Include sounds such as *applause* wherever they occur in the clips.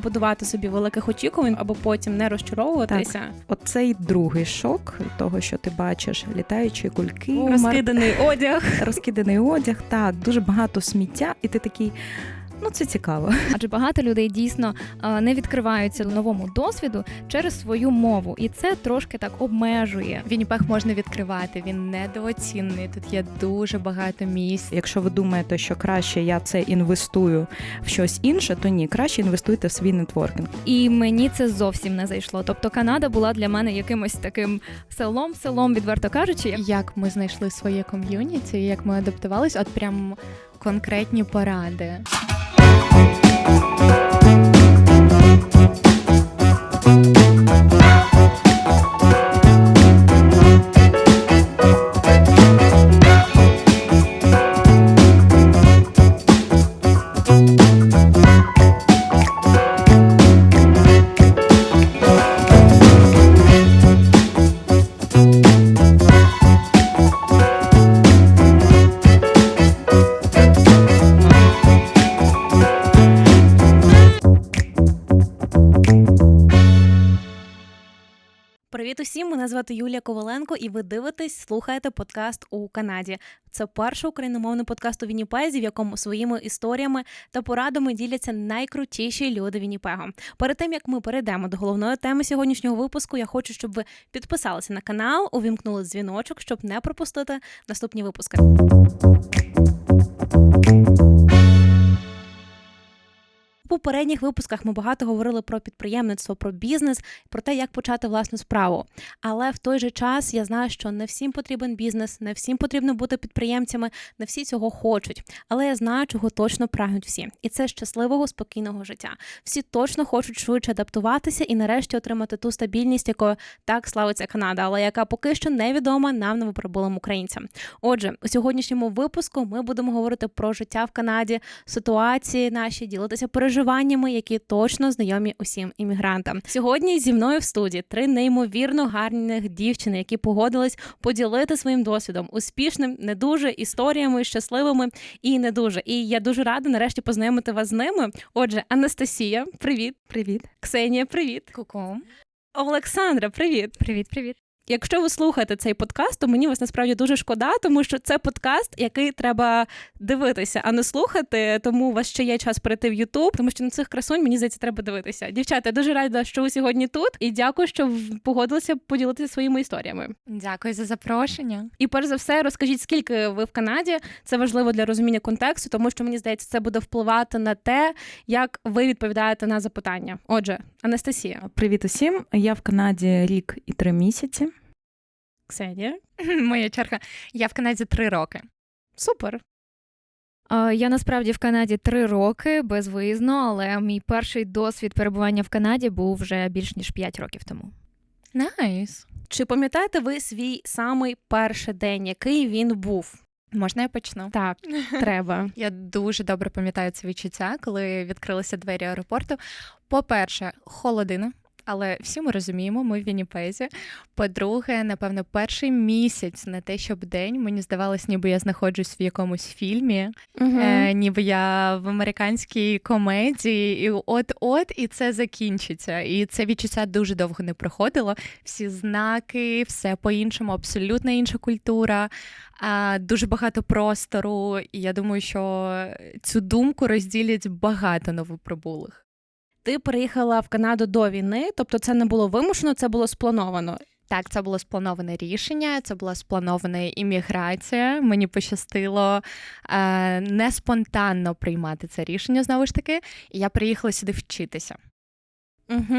будувати собі великих очікувань або потім не розчаровуватися. Оцей другий шок того, що ти бачиш літаючі кульки, мар- одяг. *laughs* розкиданий одяг, так, дуже багато сміття, і ти такий. Ну, це цікаво. *laughs* Адже багато людей дійсно не відкриваються новому досвіду через свою мову, і це трошки так обмежує. Вінніпех можна відкривати, він недооцінений. Тут є дуже багато місць. Якщо ви думаєте, що краще я це інвестую в щось інше, то ні, краще інвестуйте в свій нетворкінг. І мені це зовсім не зайшло. Тобто Канада була для мене якимось таким селом, селом, відверто кажучи. як Як ми знайшли своє ком'юніті, як ми адаптувались, от прям конкретні поради. Привіт звати Юлія Коваленко, і ви дивитесь, слухаєте подкаст у Канаді. Це перший україномовний подкаст у Вінніпезі, в якому своїми історіями та порадами діляться найкрутіші люди Вінніпего. Перед тим як ми перейдемо до головної теми сьогоднішнього випуску, я хочу, щоб ви підписалися на канал, увімкнули дзвіночок, щоб не пропустити наступні випуски. Попередніх випусках ми багато говорили про підприємництво, про бізнес, про те, як почати власну справу. Але в той же час я знаю, що не всім потрібен бізнес, не всім потрібно бути підприємцями, не всі цього хочуть. Але я знаю, чого точно прагнуть всі, і це щасливого, спокійного життя. Всі точно хочуть швидше адаптуватися і нарешті отримати ту стабільність, якою так славиться Канада, але яка поки що невідома нам новоприбулим українцям. Отже, у сьогоднішньому випуску ми будемо говорити про життя в Канаді, ситуації наші, ділитися переживаннями, які точно знайомі усім іммігрантам. Сьогодні зі мною в студії три неймовірно гарних дівчини, які погодились поділити своїм досвідом успішним, не дуже історіями, щасливими і не дуже. І я дуже рада нарешті познайомити вас з ними. Отже, Анастасія, привіт, Привіт. Ксенія, привіт, Ку-ку. Олександра, привіт. Привіт, привіт. Якщо ви слухаєте цей подкаст, то мені вас насправді дуже шкода, тому що це подкаст, який треба дивитися, а не слухати. Тому у вас ще є час перейти в Ютуб, тому що на цих красунь мені здається, треба дивитися. Дівчата, я дуже рада, що ви сьогодні тут, і дякую, що погодилися поділитися своїми історіями. Дякую за запрошення. І перш за все, розкажіть, скільки ви в Канаді. Це важливо для розуміння контексту, тому що мені здається, це буде впливати на те, як ви відповідаєте на запитання. Отже, Анастасія, Привіт усім. Я в Канаді рік і три місяці. Ксенія, *laughs* Моя черга. Я в Канаді три роки. супер. Я насправді в Канаді три роки безвиїзно, але мій перший досвід перебування в Канаді був вже більш ніж п'ять років тому. Найс. Чи пам'ятаєте ви свій самий перший день, який він був? Можна я почну? Так, *laughs* треба. Я дуже добре пам'ятаю це відчуття, коли відкрилися двері аеропорту. По-перше, холодина. Але всі ми розуміємо, ми в Вінніпезі. По-друге, напевно, перший місяць не те, щоб день, мені здавалось, ніби я знаходжусь в якомусь фільмі, е, ніби я в американській комедії, і от-от і це закінчиться. І це відчуття дуже довго не проходило. Всі знаки, все по-іншому, абсолютно інша культура, а, дуже багато простору. І я думаю, що цю думку розділять багато новоприбулих. Ти приїхала в Канаду до війни, тобто це не було вимушено, це було сплановано. Так, це було сплановане рішення, це була спланована імміграція. Мені пощастило е, не спонтанно приймати це рішення знову ж таки. І я приїхала сюди вчитися. Угу.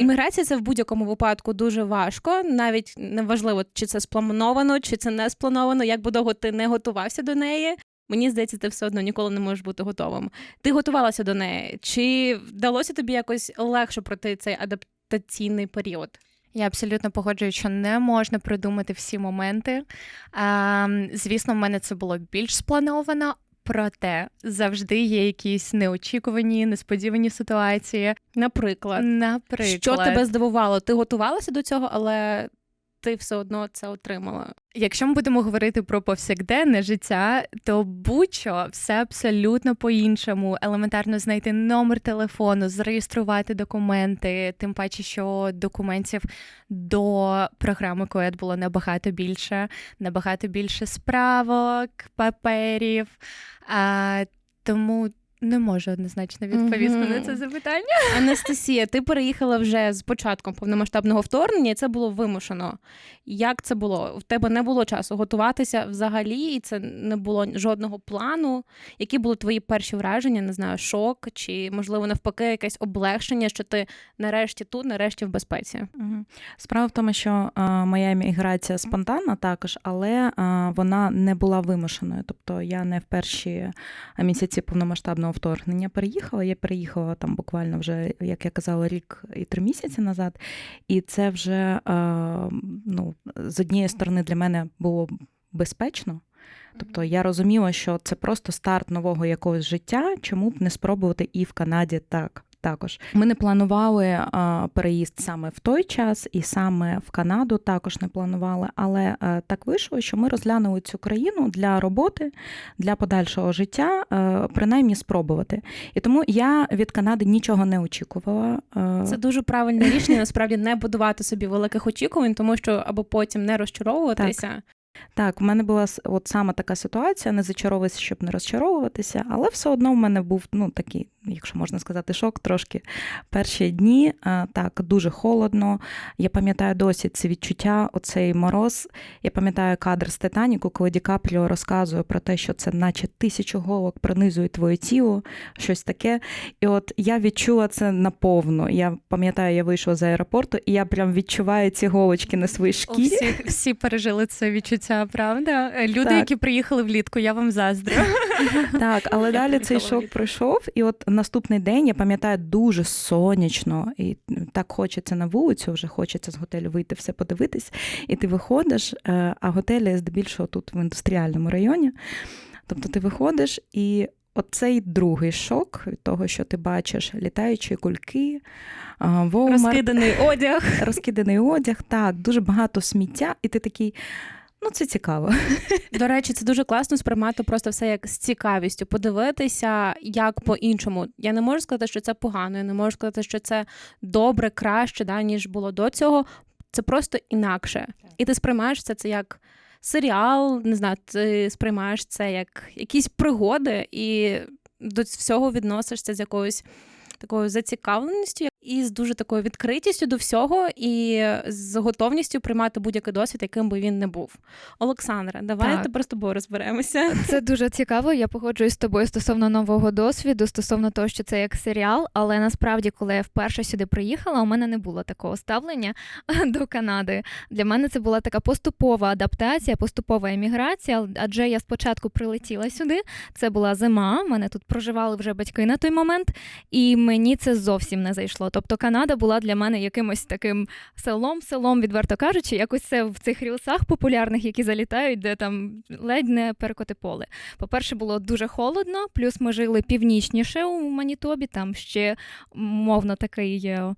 Імміграція це в будь-якому випадку дуже важко. Навіть не важливо, чи це сплановано, чи це не сплановано, як би довго ти не готувався до неї. Мені здається, ти все одно ніколи не можеш бути готовим. Ти готувалася до неї. Чи вдалося тобі якось легше пройти цей адаптаційний період? Я абсолютно погоджуюсь, що не можна придумати всі моменти. Ем, звісно, в мене це було більш сплановано. Проте завжди є якісь неочікувані, несподівані ситуації. Наприклад, Наприклад, що тебе здивувало? Ти готувалася до цього, але ти все одно це отримала. Якщо ми будемо говорити про повсякденне життя, то будь-що все абсолютно по-іншому. Елементарно знайти номер телефону, зареєструвати документи, тим паче, що документів до програми КОЕД було набагато більше, набагато більше справок, паперів. А, тому не можу однозначно відповісти Мгм. на це запитання. Анастасія, ти переїхала вже з початком повномасштабного вторгнення, і це було вимушено. Як це було? В тебе не було часу готуватися взагалі, і це не було жодного плану. Які були твої перші враження? Не знаю, шок чи можливо навпаки якесь облегшення, що ти нарешті тут, нарешті в безпеці? Мгм. Справа в тому, що а, моя еміграція спонтанна також, але а, вона не була вимушеною. Тобто я не в перші місяці повномасштабного вторгнення переїхала. Я переїхала там буквально вже, як я казала, рік і три місяці назад. І це вже а, ну, з однієї сторони для мене було безпечно. Тобто я розуміла, що це просто старт нового якогось життя, чому б не спробувати і в Канаді так. Також ми не планували переїзд саме в той час, і саме в Канаду також не планували. Але так вийшло, що ми розглянули цю країну для роботи, для подальшого життя, принаймні спробувати. І тому я від Канади нічого не очікувала. Це дуже правильне рішення. Насправді не будувати собі великих очікувань, тому що або потім не розчаровуватися. Так, в мене була от саме така ситуація, не зачаровуватися, щоб не розчаровуватися, але все одно в мене був ну такий, якщо можна сказати, шок трошки. Перші дні так дуже холодно. Я пам'ятаю досі це відчуття, оцей мороз. Я пам'ятаю кадр з Титаніку, коли Ді Капріо розказує про те, що це наче тисячу голок пронизує твоє тіло, щось таке. І от я відчула це наповно. Я пам'ятаю, я вийшла з аеропорту, і я прям відчуваю ці голочки на своїй шкірі. Всі, всі пережили це відчуття, правда? Люди, Так. які приїхали влітку, я вам заздрю. *laughs* Так, але далі цей шок пройшов, і от наступний день я пам'ятаю дуже сонячно, і так хочеться на вулицю, вже хочеться з готелю вийти, все подивитись. І ти виходиш, е, а готелі здебільшого тут в індустріальному районі. Тобто ти виходиш і. Оцей другий шок від того, що ти бачиш літаючі кульки, Walmart, Розкиданий одяг. *laughs* розкиданий одяг, так, дуже багато сміття, і ти такий, ну це цікаво. *laughs* До речі, це дуже класно сприймати просто все як з цікавістю, подивитися, як по-іншому. Я не можу сказати, що це погано, я не можу сказати, що це добре, краще, да, ніж було до цього. Це просто інакше. І ти сприймаєш це, це як серіал, не знаю, ти сприймаєш це як якісь пригоди, і до всього відносишся з якоюсь такою зацікавленістю і з дуже такою відкритістю до всього, і з готовністю приймати будь-який досвід, яким би він не був. Олександра, давай тепер з тобою розберемося. *laughs* Це дуже цікаво. Я погоджуюсь з тобою стосовно нового досвіду, стосовно того, що це як серіал. Але насправді, коли я вперше сюди приїхала, у мене не було такого ставлення *laughs* до Канади. Для мене це була така поступова адаптація, поступова еміграція. Адже я спочатку прилетіла сюди. Це була зима. Мене тут проживали вже батьки на той момент, і мені це зовсім не зайшло. Тобто Канада була для мене якимось таким селом, селом, відверто кажучи, якось це в цих рілсах популярних, які залітають, де там ледь не перекоти поле. По-перше, було дуже холодно, плюс ми жили північніше у Манітобі, там ще мовно такий е,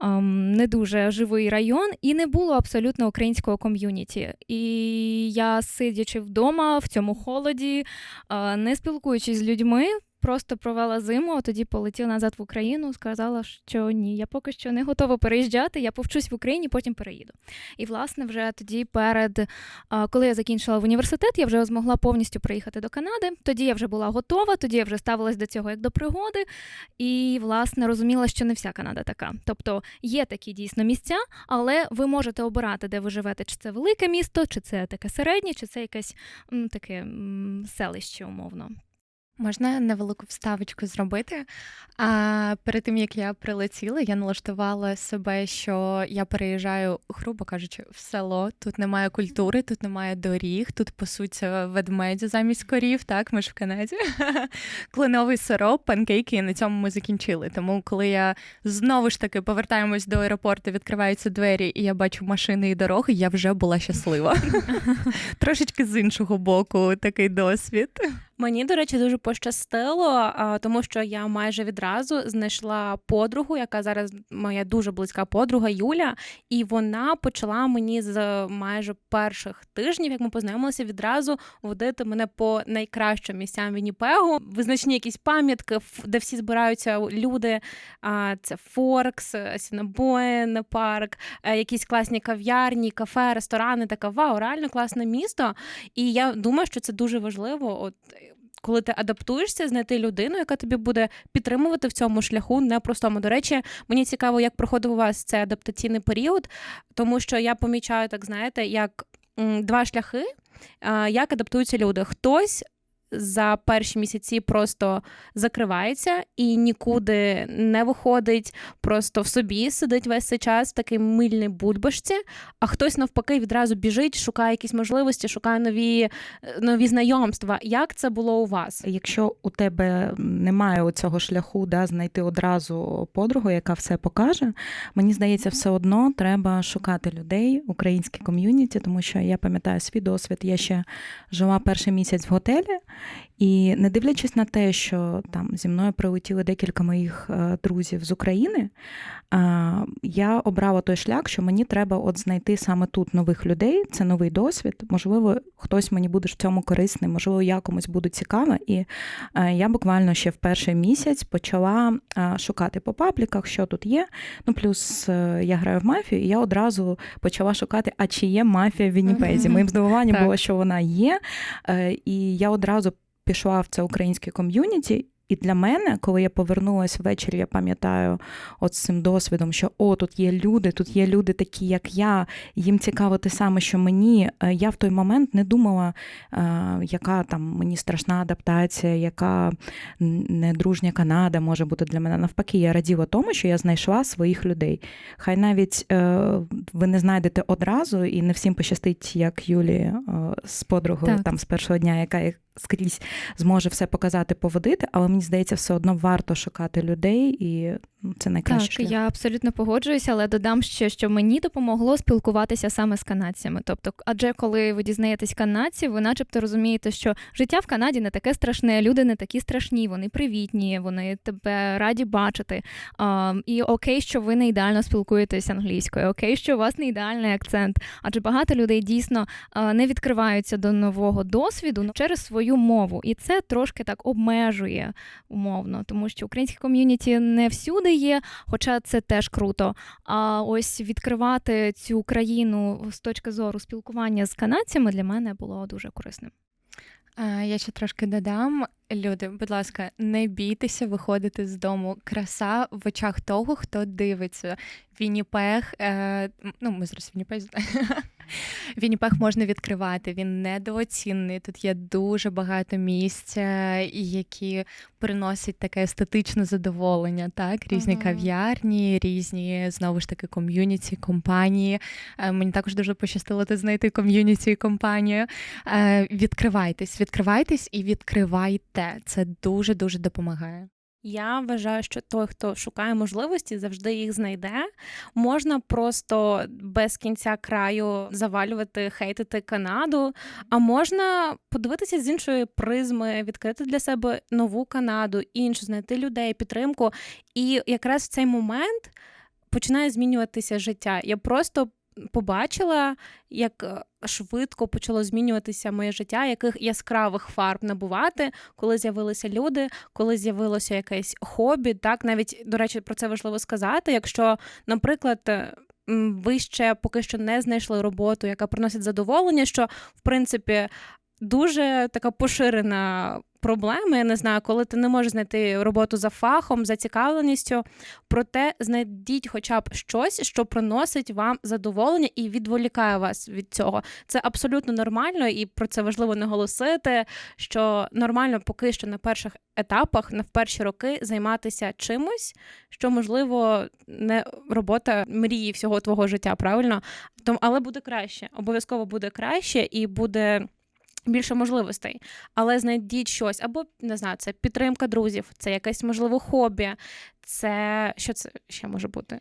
ем, не дуже живий район, і не було абсолютно українського ком'юніті. І я, сидячи вдома в цьому холоді, е, не спілкуючись з людьми. Просто провела зиму, а тоді полетіла назад в Україну. Сказала, що ні, я поки що не готова переїжджати. Я повчусь в Україні, потім переїду. І власне вже тоді, перед коли я закінчила в університет, я вже змогла повністю приїхати до Канади. Тоді я вже була готова, тоді я вже ставилась до цього як до пригоди, і власне розуміла, що не вся Канада така. Тобто є такі дійсно місця, але ви можете обирати, де ви живете, чи це велике місто, чи це таке середнє, чи це якесь таке селище, умовно. Можна невелику вставочку зробити. А перед тим як я прилетіла, я налаштувала себе, що я переїжджаю, грубо кажучи, в село. Тут немає культури, тут немає доріг, тут пасуться ведмеді замість корів. Так, ми ж в Канаді. *laughs* Кленовий сироп, панкейки, і на цьому ми закінчили. Тому, коли я знову ж таки повертаємось до аеропорту, відкриваються двері, і я бачу машини і дороги, я вже була щаслива. *laughs* Трошечки з іншого боку такий досвід. Мені, до речі, дуже пощастило, тому що я майже відразу знайшла подругу, яка зараз моя дуже близька подруга Юля, і вона почала мені з майже перших тижнів, як ми познайомилися, відразу водити мене по найкращим місцям Вінніпегу. Визначні якісь пам'ятки, де всі збираються люди. Це Форкс, Сінабоїн парк, е, якісь класні кав'ярні, кафе, ресторани. Така вау, реально класне місто. І я думаю, що це дуже важливо. От коли ти адаптуєшся, знайти людину, яка тобі буде підтримувати в цьому шляху непростому. До речі, мені цікаво, як проходив у вас цей адаптаційний період, тому що я помічаю, так знаєте, як два шляхи, як адаптуються люди. Хтось за перші місяці просто закривається і нікуди не виходить, просто в собі сидить весь цей час в такій мильній бульбашці, а хтось навпаки відразу біжить, шукає якісь можливості, шукає нові, нові знайомства. Як це було у вас? Якщо у тебе немає цього шляху, да, знайти одразу подругу, яка все покаже, мені здається, все одно треба шукати людей, українське ком'юніті, тому що я пам'ятаю свій досвід. Я ще жила перший місяць в готелі, і не дивлячись на те, що там зі мною прилетіли декілька моїх е, друзів з України, е, я обрала той шлях, що мені треба от знайти саме тут нових людей. Це новий досвід. Можливо, хтось мені буде в цьому корисний, можливо, я комусь буду цікава. І е, я буквально ще в перший місяць почала шукати по пабліках, що тут є. Ну, плюс я граю в мафію, і я одразу почала шукати, а чи є мафія в Вінніпезі. *laughs* Моїм здивуванням було, що вона є. І я одразу пішла в це українське ком'юніті. І для мене, коли я повернулася ввечері, я пам'ятаю от з цим досвідом, що о, тут є люди, тут є люди такі, як я, їм цікаво те саме, що мені. Е, Я в той момент не думала, е, яка там мені страшна адаптація, яка недружня Канада може бути для мене. Навпаки, я раділа тому, що я знайшла своїх людей. Хай навіть е, ви не знайдете одразу, і не всім пощастить, як Юлі з подругою Так. там з першого дня, яка їх скрізь зможе все показати, поводити, але мені здається, все одно варто шукати людей, і це найкращий Так, шлях. я абсолютно погоджуюся, але додам ще, що мені допомогло спілкуватися саме з канадцями. Тобто, адже коли ви дізнаєтесь канадців, ви начебто розумієте, що життя в Канаді не таке страшне, люди не такі страшні, вони привітні, вони тебе раді бачити. А, і окей, що ви не ідеально спілкуєтесь англійською, окей, що у вас не ідеальний акцент. Адже багато людей дійсно не відкриваються до нового досвіду ну, через свою мову, і це трошки так обмежує умовно, тому що українське ком'юніті не всюди є, хоча це теж круто. А ось відкривати цю країну з точки зору спілкування з канадцями для мене було дуже корисним. Я ще трошки додам. Люди, будь ласка, не бійтеся виходити з дому. Краса в очах того, хто дивиться. Вінніпег, е, ну ми зараз в Вінніпезі. *laughs* *laughs* Вінніпег можна відкривати, він недооцінений. Тут є дуже багато місця, які приносять таке естетичне задоволення. Так, різні Ага. кав'ярні, різні знову ж таки ком'юніті, компанії. Е, Мені також дуже пощастило тут знайти ком'юніті і компанію. Е, Відкривайтесь, відкривайтесь і відкривайте. Це дуже дуже допомагає. Я вважаю, що той, хто шукає можливості, завжди їх знайде. Можна просто без кінця краю завалювати, хейтити Канаду, а можна подивитися з іншої призми, відкрити для себе нову Канаду, іншу, знайти людей, підтримку. І якраз в цей момент починає змінюватися життя. Я просто побачила, як е, швидко почало змінюватися моє життя, яких яскравих фарб набувати, коли з'явилися люди, коли з'явилося якесь хобі. Так, навіть до речі, про це важливо сказати. Якщо, наприклад, е, ви ще поки що не знайшли роботу, яка приносить задоволення, що в принципі дуже така поширена проблема. Я не знаю, коли ти не можеш знайти роботу за фахом, за цікавленістю. Проте знайдіть хоча б щось, що приносить вам задоволення і відволікає вас від цього. Це абсолютно нормально, і про це важливо наголосити. Що нормально поки що на перших етапах, на перші роки займатися чимось, що можливо не робота мрії всього твого життя, правильно? Тому, але буде краще, обов'язково буде краще і буде. Більше можливостей, але знайдіть щось, або не знаю, це підтримка друзів, це якесь можливо хобі, це що це ще може бути?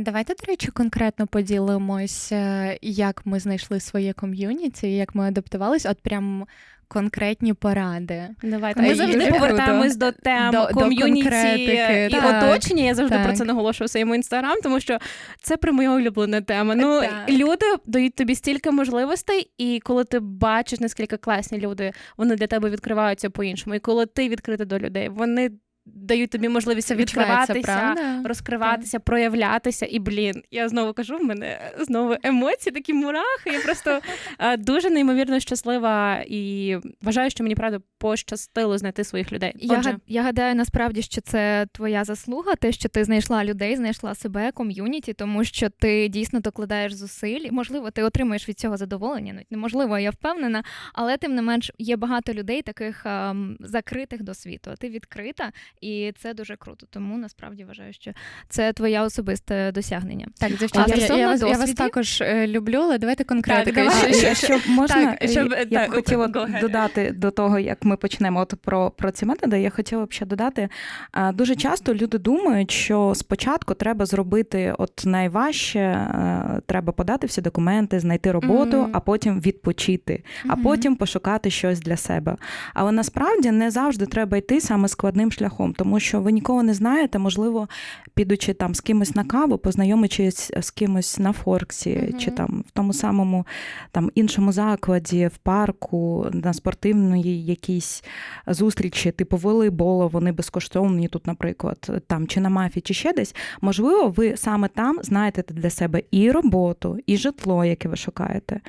Давайте, до речі, конкретно поділимось, е, як ми знайшли своє ком'юніті, як ми адаптувалися. От прям конкретні поради. Давайте Ми завжди повертаємось до тем До- ком'юніті до і так, оточення. Я завжди про це наголошую в своєму інстаграм, тому що це про моя улюблена тема. Ну Так. люди дають тобі стільки можливостей, і коли ти бачиш, наскільки класні люди, вони для тебе відкриваються по-іншому. І коли ти відкрита до людей, вони дають тобі можливість відкриватися. правда? Розкриватися, проявлятися, і блін, я знову кажу, в мене знову емоції, такі мурахи. Я просто *laughs* е, дуже неймовірно щаслива і вважаю, що мені правда пощастило знайти своїх людей. Отже, га- я гадаю насправді, що це твоя заслуга, те, що ти знайшла людей, знайшла себе, ком'юніті, тому що ти дійсно докладаєш зусиль. Можливо, ти отримаєш від цього задоволення. Ну, неможливо, я впевнена, але тим не менш є багато людей, таких ем, закритих до світу. А ти відкрита, і це дуже круто. Тому насправді вважаю, що це твоє особисте досягнення. Так, дівчата, я, стосовно я, вас, я вас також е, люблю, але давайте конкретики. давай. Що- А, що- можна, Так, щоб- я так, б хотіла додати до того, як ми почнемо от про, про ці методи, я хотіла б ще додати. а, Дуже часто люди думають, що спочатку треба зробити от найважче, е, треба подати всі документи, знайти роботу, Мгм. а потім відпочити, а потім пошукати щось для себе. Але насправді не завжди треба йти саме складним шляхом, тому що ви ніколи не знаєте, можливо, підучи там з кимось на каву, познайомичись з кимось на Форксі Мгм. чи там в тому самому там іншому закладі, в парку, на спортивної якійсь зустрічі, типу волейболу, вони безкоштовні тут, наприклад, там чи на мафі, чи ще десь. Можливо, ви саме там знайдете для себе і роботу, і житло, яке ви шукаєте,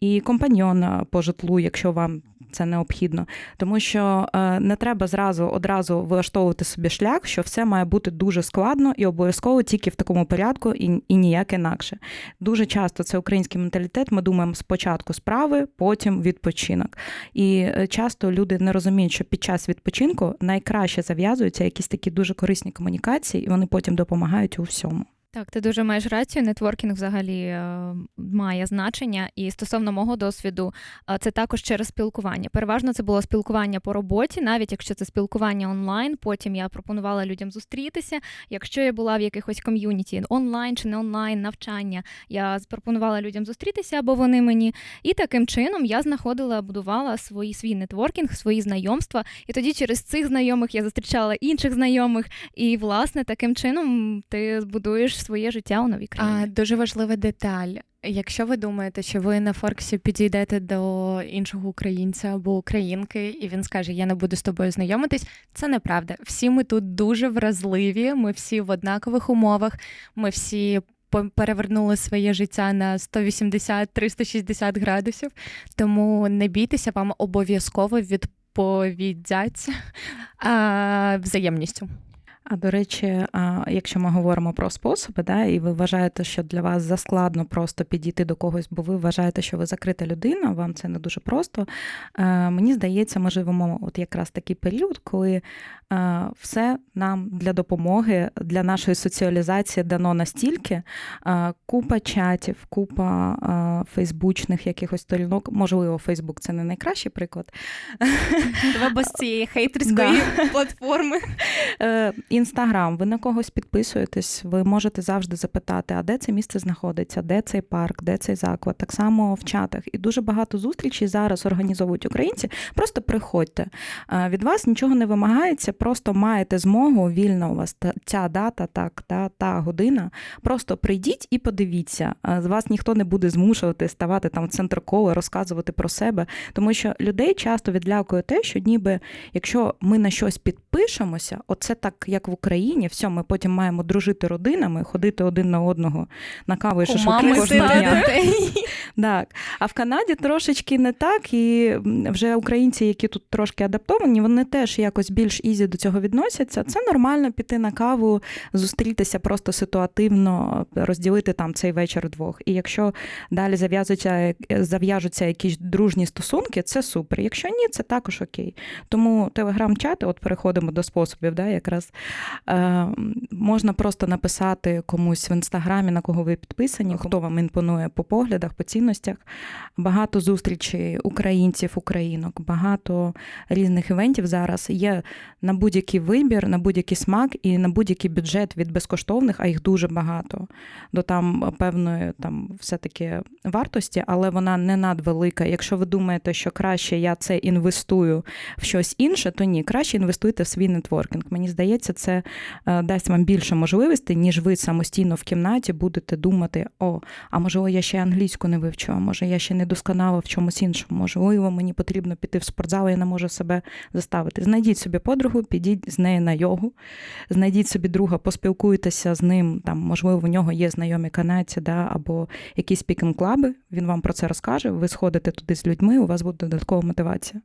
і компаньйона по житлу, якщо вам. Це необхідно, тому що е, не треба зразу одразу влаштовувати собі шлях, що все має бути дуже складно і обов'язково тільки в такому порядку, і, і ніяк інакше. Дуже часто це український менталітет. Ми думаємо спочатку справи, потім відпочинок. І е, часто люди не розуміють, що під час відпочинку найкраще зав'язуються якісь такі дуже корисні комунікації, і вони потім допомагають у всьому. Так, ти дуже маєш рацію. Нетворкінг взагалі е, має значення. І стосовно мого досвіду, е, це також через спілкування. Переважно це було спілкування по роботі, навіть якщо це спілкування онлайн. Потім я пропонувала людям зустрітися. Якщо я була в якихось ком'юніті онлайн чи не онлайн навчання, я пропонувала людям зустрітися або вони мені. І таким чином я знаходила, будувала свої свій нетворкінг, свої знайомства. І тоді через цих знайомих я зустрічала інших знайомих. І власне таким чином ти збудуєш своє життя у новій країні. А, дуже важлива деталь. Якщо ви думаєте, що ви на Форксі підійдете до іншого українця або українки, і він скаже, я не буду з тобою знайомитись, це неправда. Всі ми тут дуже вразливі, ми всі в однакових умовах, ми всі перевернули своє життя на 180-360 градусів. Тому не бійтеся, вам обов'язково відповідять а, взаємністю. А до речі, якщо ми говоримо про способи, да, і ви вважаєте, що для вас заскладно просто підійти до когось, бо ви вважаєте, що ви закрита людина, вам це не дуже просто. е, Мені здається, ми живемо от якраз такий період, коли е, все нам для допомоги, для нашої соціалізації дано настільки. е, Купа чатів, купа фейсбучних якихось сторінок. Можливо, Фейсбук це не найкращий приклад. Тебе без цієї *laughs* хейтерської платформи. Інстаграм, ви на когось підписуєтесь, ви можете завжди запитати, а де це місце знаходиться, де цей парк, де цей заклад. Так само в чатах. І дуже багато зустрічей зараз організовують українці. Просто приходьте. Від вас нічого не вимагається, просто маєте змогу, вільна у вас ця дата, так, та, та година. Просто прийдіть і подивіться. З вас ніхто не буде змушувати ставати там в центр кола, розказувати про себе. Тому що людей часто відлякує те, що ніби якщо ми на щось підпишемося, оце так, як в Україні, все, ми потім маємо дружити родинами, ходити один на одного на каву і шашлики кожного дня. *laughs* Так. А в Канаді трошечки не так, і вже українці, які тут трошки адаптовані, вони теж якось більш ізі до цього відносяться. Це нормально піти на каву, зустрітися просто ситуативно, розділити там цей вечір вдвох. І якщо далі зав'язуються, зав'яжуться якісь дружні стосунки, це супер. Якщо ні, це також окей. Тому телеграм-чати, от переходимо до способів. Да, якраз е, можна просто написати комусь в інстаграмі, на кого ви підписані, хто вам імпонує по поглядах, по цінностях. Багато зустрічей українців, українок, багато різних івентів зараз є на будь-який вибір, на будь-який смак і на будь-який бюджет від безкоштовних, а їх дуже багато. До там певної там все-таки вартості, але вона не надвелика. Якщо ви думаєте, що краще я це інвестую в щось інше, то ні, краще інвестуйте в свій нетворкінг. Мені здається, це е, дасть вам більше можливостей, ніж ви самостійно в кімнаті будете думати: о, а можливо, я ще англійську не вивчу, а може я ще не досконала в чомусь іншому. Можливо, мені потрібно піти в спортзал, я не можу себе заставити. Знайдіть собі подругу, підіть з нею на йогу, знайдіть собі друга, поспілкуйтеся з ним. Там, можливо, у нього є знайомі канадці, да, або якісь пікінг-клаби. Він вам про це розкаже. Ви сходите туди з людьми, у вас буде додаткова мотивація.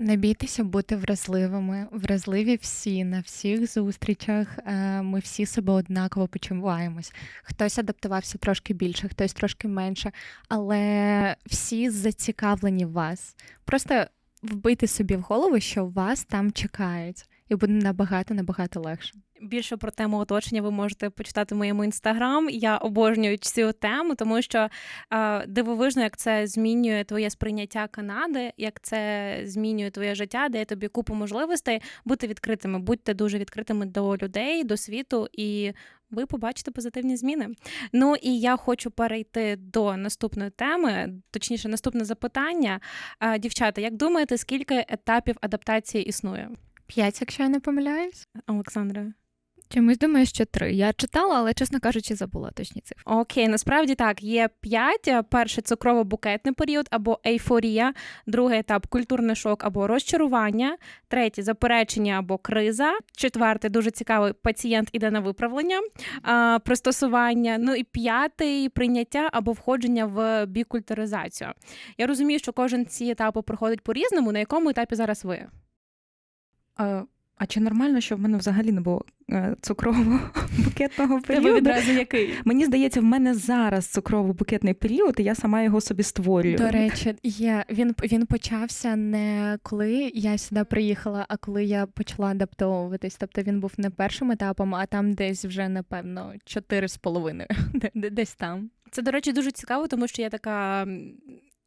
Не бійтеся бути вразливими. Вразливі всі на всіх зустрічах. Е, Ми всі себе однаково почуваємось. Хтось адаптувався трошки більше, хтось трошки менше, але всі зацікавлені в вас. Просто вбити собі в голову, що вас там чекають, і буде набагато набагато легше. Більше про тему оточення ви можете почитати в моєму інстаграм. Я обожнюю цю тему, тому що е, дивовижно, як це змінює твоє сприйняття Канади, як це змінює твоє життя, дає тобі купу можливостей бути відкритими. Будьте дуже відкритими до людей, до світу, і ви побачите позитивні зміни. Ну і я хочу перейти до наступної теми, точніше, наступне запитання. Дівчата, як думаєте, скільки етапів адаптації існує? П'ять, якщо я не помиляюсь. Олександра? Чомусь думаю, що три. Я читала, але чесно кажучи, забула точні цифри. Окей, насправді так, є п'ять. Перший цукрово-букетний період або ейфорія, другий етап культурний шок або розчарування, третій заперечення або криза, четвертий дуже цікавий пацієнт іде на виправлення, а, пристосування. Ну і п'ятий прийняття або входження в бікультуризацію. Я розумію, що кожен ці етапи проходить по-різному. На якому етапі зараз ви? А, а чи нормально, що в мене взагалі не було е, цукрового *laughs* букетного періоду? відразу який? Мені здається, в мене зараз цукрово-букетний період, і я сама його собі створюю. До речі, є він він почався не коли я сюди приїхала, а коли я почала адаптовуватись. Тобто він був не першим етапом, а там десь вже напевно чотири з половиною. *laughs* Де- де- Десь там. Це, до речі, дуже цікаво, тому що є така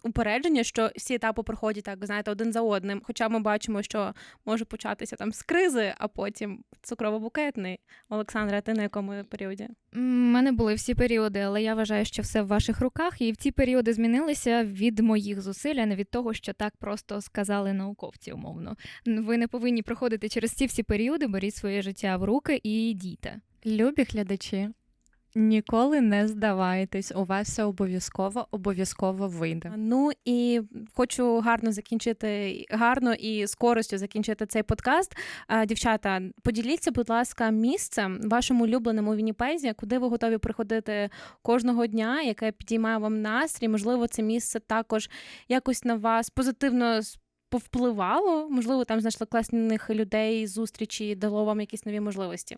упередження, що всі етапи проходять так, знаєте, один за одним. Хоча ми бачимо, що може початися там з кризи, а потім цукрово-букетний. Олександра, ти на якому періоді? У мене були всі періоди, але я вважаю, що все в ваших руках, і в ці періоди змінилися від моїх зусиль, а не від того, що так просто сказали науковці, умовно. Ви не повинні проходити через ці всі періоди, беріть своє життя в руки і дійте. Любі глядачі, ніколи не здавайтесь. У вас все обов'язково, обов'язково вийде. Ну і хочу гарно закінчити гарно і з користю закінчити цей подкаст. Дівчата, поділіться, будь ласка, місцем вашому улюбленому Вінніпезі, куди ви готові приходити кожного дня, яке підіймає вам настрій. Можливо, це місце також якось на вас позитивно повпливало. Можливо, там знайшли класних людей, зустрічі, дало вам якісь нові можливості.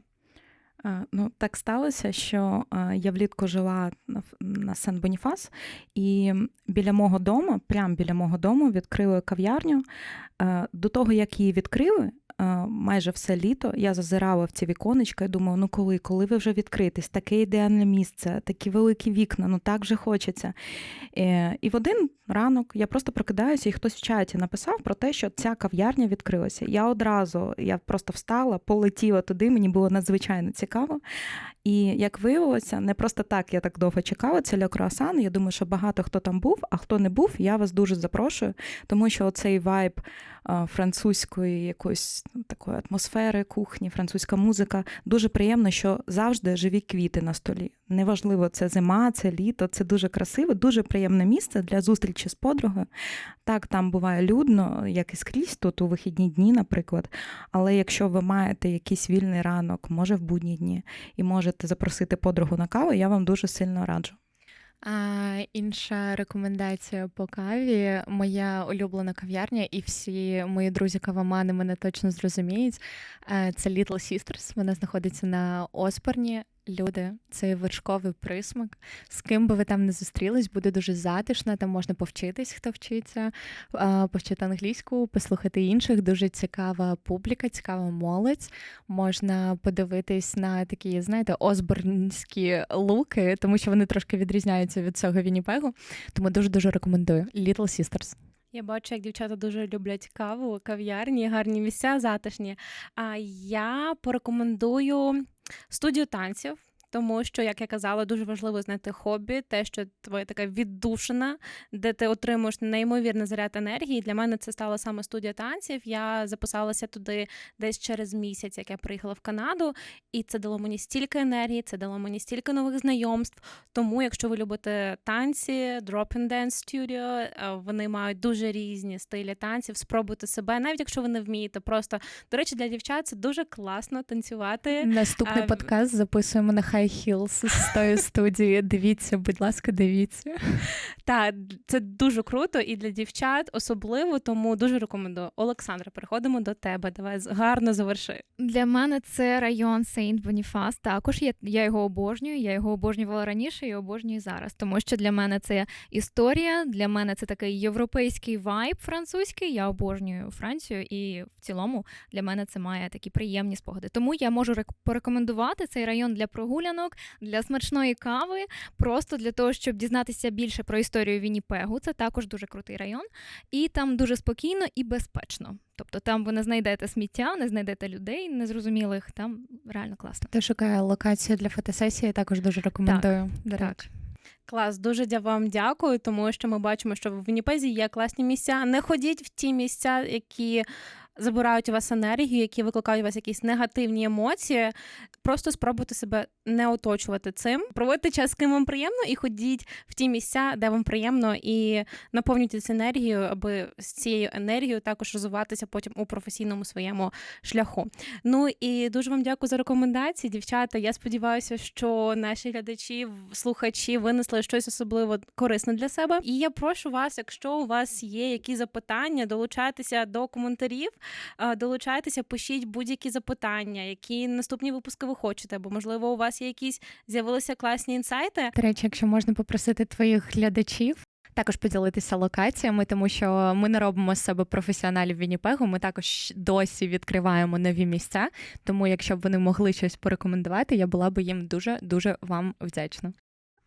А, Ну, так сталося, що я влітку жила на, Сен-Боніфас, і біля мого дому, прямо біля мого дому, відкрили кав'ярню. До того, як її відкрили, майже все літо я зазирала в ці віконечка і думала, ну коли, коли ви вже відкритесь, таке ідеальне місце, такі великі вікна, ну так же хочеться. Е, І в один ранок я просто прокидаюся, і хтось в чаті написав про те, що ця кав'ярня відкрилася. Я одразу, я просто встала, полетіла туди, мені було надзвичайно цікаво. І як виявилося, не просто так я так довго чекала, це Ле Круасан. Я думаю, що багато хто там був, а хто не був, я вас дуже запрошую, тому що цей вайб французької якоїсь такої атмосфери, кухні, французька музика. Дуже приємно, що завжди живі квіти на столі. Неважливо, це зима, це літо, це дуже красиво, дуже приємне місце для зустрічі з подругою. Так, там буває людно, як і скрізь тут у вихідні дні, наприклад. Але якщо ви маєте якийсь вільний ранок, може в будні дні, і можете запросити подругу на каву, я вам дуже сильно раджу. А інша рекомендація по каві. Моя улюблена кав'ярня, і всі мої друзі-кавамани мене точно зрозуміють. Е, Це Little Sisters. Вона знаходиться на Оспорні. Люди, цей вершковий присмак. З ким би ви там не зустрілись, буде дуже затишно. Там можна повчитись, хто вчиться, повчити англійську, послухати інших. Дуже цікава публіка, цікава молодь. Можна подивитись на такі, знаєте, осборнські луки, тому що вони трошки відрізняються від цього Вінніпегу. Тому дуже дуже рекомендую. Little Sisters. Я бачу, як дівчата дуже люблять каву, кав'ярні, гарні місця, затишні. А я порекомендую студію танців. Тому що, як я казала, дуже важливо знайти хобі, те, що твоя така віддушина, де ти отримуєш неймовірний заряд енергії. Для мене це стала саме студія танців. Я записалася туди десь через місяць, як я приїхала в Канаду, і це дало мені стільки енергії, це дало мені стільки нових знайомств. Тому, якщо ви любите танці, Drop and Dance Studio, е, вони мають дуже різні стилі танців. Спробуйте себе, навіть якщо ви не вмієте. Просто до речі, для дівчат це дуже класно танцювати. Наступний А, подкаст записуємо на High Heels з тої студії. Дивіться, будь ласка, дивіться. Та це дуже круто і для дівчат особливо, тому дуже рекомендую. Олександра, переходимо до тебе. Давай з- гарно заверши. Для мене це район Сейнт Боніфас. Також я, я його обожнюю. Я його обожнювала раніше і обожнюю зараз. Тому що для мене це історія, для мене це такий європейський вайб французький. Я обожнюю Францію, і в цілому для мене це має такі приємні спогади. Тому я можу рек- порекомендувати цей район для прогулянок, для смачної кави, просто для того, щоб дізнатися більше про історію Вінніпегу. Це також дуже крутий район, і там дуже спокійно і безпечно. Тобто там ви не знайдете сміття, не знайдете людей незрозумілих. Там реально класно. Хто шукає локацію для фотосесії, також дуже рекомендую. До так. Клас, дуже дя- вам дякую, тому що ми бачимо, що в Вінніпезі є класні місця. Не ходіть в ті місця, які забирають у вас енергію, які викликають у вас якісь негативні емоції. Просто спробуйте себе не оточувати цим. Проводьте час з ким вам приємно і ходіть в ті місця, де вам приємно, і наповнюйтесь енергією, аби з цією енергією також розвиватися потім у професійному своєму шляху. Ну і дуже вам дякую за рекомендації, дівчата. Я сподіваюся, що наші глядачі, слухачі винесли щось особливо корисне для себе. І я прошу вас, якщо у вас є якісь запитання, долучайтеся до коментарів, долучайтеся, пишіть будь-які запитання, які наступні випуски ви хочете, бо можливо у вас є якісь з'явилися класні інсайти. До речі, якщо можна попросити твоїх глядачів. Також поділитися локаціями, тому що ми не робимо з себе професіоналів Вінніпегу. Ми також досі відкриваємо нові місця. Тому, якщо б вони могли щось порекомендувати, я була б їм дуже дуже вам вдячна.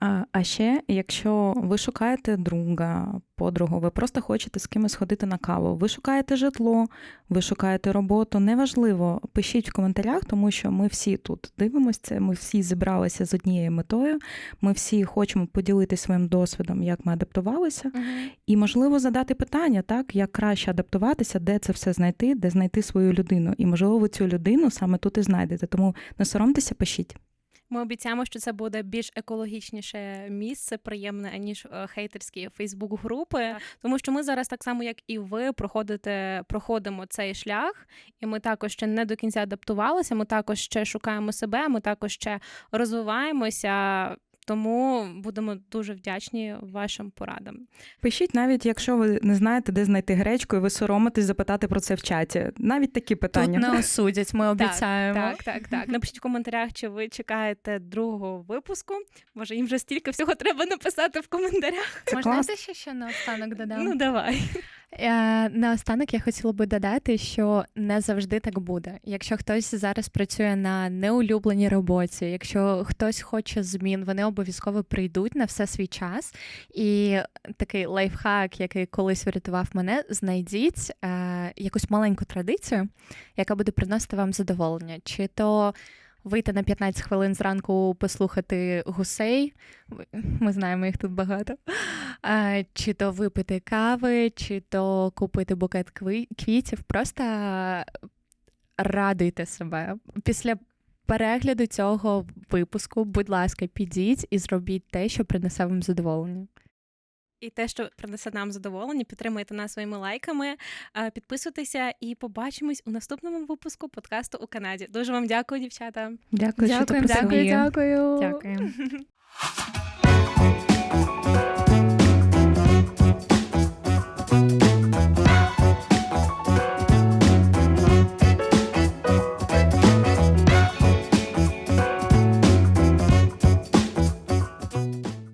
А, ще, якщо ви шукаєте друга, подругу, ви просто хочете з кимось ходити на каву, ви шукаєте житло, ви шукаєте роботу, неважливо, пишіть в коментарях, тому що ми всі тут дивимося це, ми всі зібралися з однією метою, ми всі хочемо поділитися своїм досвідом, як ми адаптувалися, і можливо задати питання, так як краще адаптуватися, де це все знайти, де знайти свою людину. І можливо, ви цю людину саме тут і знайдете. Тому не соромтеся, пишіть. Ми обіцяємо, що це буде більш екологічніше місце, приємне ніж е, хейтерські Фейсбук-групи. Тому що ми зараз, так само як і ви, проходите, проходимо цей шлях, і ми також ще не до кінця адаптувалися. Ми також ще шукаємо себе, ми також ще розвиваємося. Тому будемо дуже вдячні вашим порадам. Пишіть, навіть якщо ви не знаєте, де знайти гречку, і ви соромитесь запитати про це в чаті. Навіть такі питання. Тут не *laughs* осудять, ми обіцяємо. Так, так, так. Напишіть в коментарях, чи ви чекаєте другого випуску. Може, їм вже стільки всього треба написати в коментарях. Це Можна клас. я ще ще наостанок додам? Ну давай. Е, Наостанок я хотіла би додати, що не завжди так буде. Якщо хтось зараз працює на неулюбленій роботі, якщо хтось хоче змін, вони обов'язково прийдуть на все свій час. І такий лайфхак, який колись врятував мене, знайдіть е, якусь маленьку традицію, яка буде приносити вам задоволення. Чи то вийти на 15 хвилин зранку послухати гусей. Ми знаємо їх тут багато. Чи то випити кави, чи то купити букет квітів. Просто радуйте себе. Після перегляду цього випуску, будь ласка, підіть і зробіть те, що принесе вам задоволення. І те, що принесе нам задоволення, підтримуйте нас своїми лайками, е, підписуйтеся і побачимось у наступному випуску подкасту у Канаді. Дуже вам дякую, дівчата. Дякую, що Дякуємо, дякую, дякую. Дякую. *laughs*